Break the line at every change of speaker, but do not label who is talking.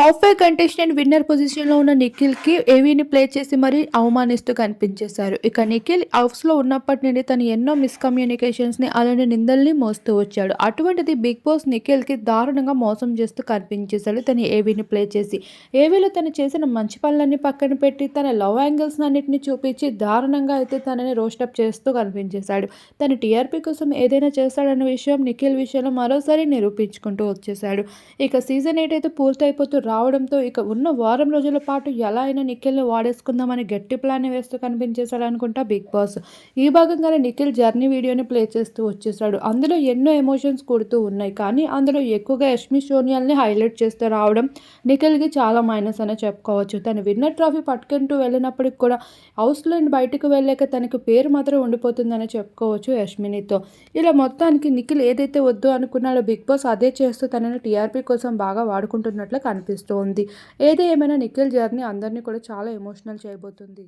Top five contestant winner పొజిషన్లో ఉన్న నిఖిల్కి ఏవీని play చేసి మరీ అవమానిస్తూ కనిపించేశారు. ఇక నిఖిల్ హౌస్లో ఉన్నప్పటి నుండి తను ఎన్నో మిస్కమ్యూనికేషన్స్ని అలాంటి నిందల్ని మోస్తూ వచ్చాడు. అటువంటిది బిగ్ బాస్ నిఖిల్కి దారుణంగా మోసం చేస్తూ కనిపించేశాడు తను ఏవీని ప్లే చేసి. ఏవీలో తను చేసిన మంచి పనులన్నీ పక్కన పెట్టి తన లవ్ యాంగిల్స్ అన్నిటిని చూపించి దారుణంగా అయితే తనని రోస్టప్ చేస్తూ కనిపించేశాడు. తను టీఆర్పీ కోసం ఏదైనా చేస్తాడన్న విషయం నిఖిల్ విషయంలో మరోసారి నిరూపించుకుంటూ వచ్చేశాడు. ఇక సీజన్ ఎయిట్ అయితే పూర్తయిపోతూ రావడంతో ఇక ఉన్న వారం రోజుల పాటు ఎలా అయినా నిఖిల్ని వాడేసుకుందామని గట్టి ప్లాన్ వేస్తూ కనిపించేశాడు అనుకుంటా బిగ్ బాస్. ఈ భాగంగానే నిఖిల్ జర్నీ వీడియోని ప్లే చేస్తూ వచ్చేసాడు అందులో ఎన్నో ఎమోషన్స్ కూడుతూ ఉన్నాయి. కానీ అందులో ఎక్కువగా యష్మి సోనియాల్ని హైలైట్ చేస్తూ రావడం నిఖిల్కి చాలా మైనస్ అనే చెప్పుకోవచ్చు. తను విన్నర్ ట్రాఫీ పట్టుకుంటూ వెళ్ళినప్పటికి కూడా హౌస్లో నుండి బయటకు వెళ్ళాక తనకి పేరు మాత్రం ఉండిపోతుందని చెప్పుకోవచ్చు యష్మినితో. ఇలా మొత్తానికి నిఖిల్ ఏదైతే వద్దు అనుకున్నాడో బిగ్ బాస్ అదే చేస్తూ తనని టీఆర్పీ కోసం బాగా వాడుకుంటున్నట్లు కనిపిస్తుంది. కనిపిస్తోంది ఏది ఏమైనా నిఖిల్ జర్నీ అందరినీ కూడా చాలా ఎమోషనల్ చేయబోతుంది.